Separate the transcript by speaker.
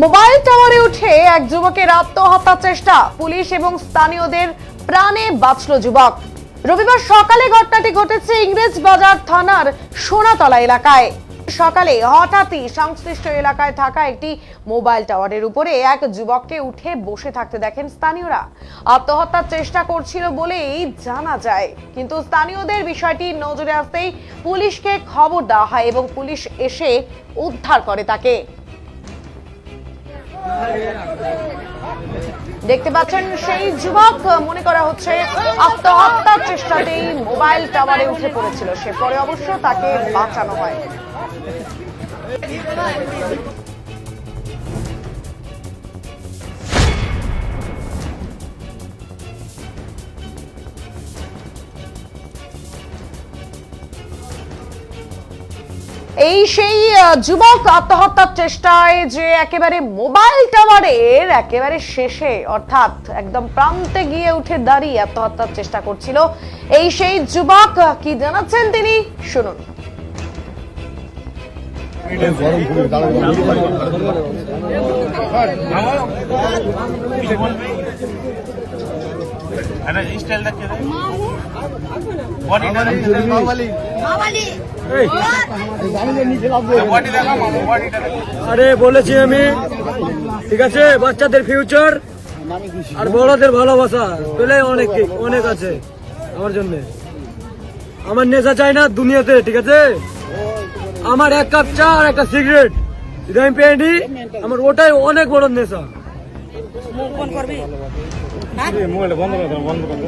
Speaker 1: Mobile টাওয়ারে উঠে এক যুবকের আত্মহত্যা চেষ্টা। পুলিশ এবং স্থানীয়দের প্রাণে বাঁচল যুবক। রবিবার সকালে ঘটনাটি ঘটেছে ইংরেজ বাজার থানার সোনাতলা এলাকায়। সকালে হঠাৎই সংশ্লিষ্ট এলাকায় থাকা একটি মোবাইল টাওয়ারের উপরে এক যুবককে উঠে বসে থাকতে দেখেন স্থানীয়রা। আত্মহত্যার চেষ্টা করছিল বলেই জানা যায়। কিন্তু স্থানীয়দের বিষয়টি নজরে আসতেই পুলিশকে খবর দেওয়া হয় এবং পুলিশ এসে উদ্ধার করে তাকে। দেখতে পাচ্ছেন সেই যুবক, মনে করা হচ্ছে আত্মহত্যার চেষ্টাতেই মোবাইল টাওয়ারে উঠে পড়েছিল। সে পরে অবশ্য তাকে বাঁচানো হয়। এই সেই যুবক আত্মহত্যার চেষ্টায় যে একেবারে মোবাইল টাওয়ারের একেবারে শেষে অর্থাৎ একদম প্রান্তে গিয়ে উঠে দাঁড়িয়ে আত্মহত্যার চেষ্টা করছিল এই সেই যুবক কি জানাচ্ছেন তিনি? শুনুন।
Speaker 2: গরম
Speaker 3: আরে বলেছি আমি। ঠিক আছে? বাচ্চাদের ফিউচার আর বড়দের ভালোবাসা। পেলে অনেক অনেক আছে আমার জন্য। আমার নেশা চাই না দুনিয়াতে ঠিক আছে? আমার এক কাপ চা আর একটা সিগারেট যদি আমি পেয়ে আমার ওটাই অনেক বড় নেশা।
Speaker 4: ফোন করবি? মোবাইলটা বন্ধ
Speaker 2: করে বন্ধ করে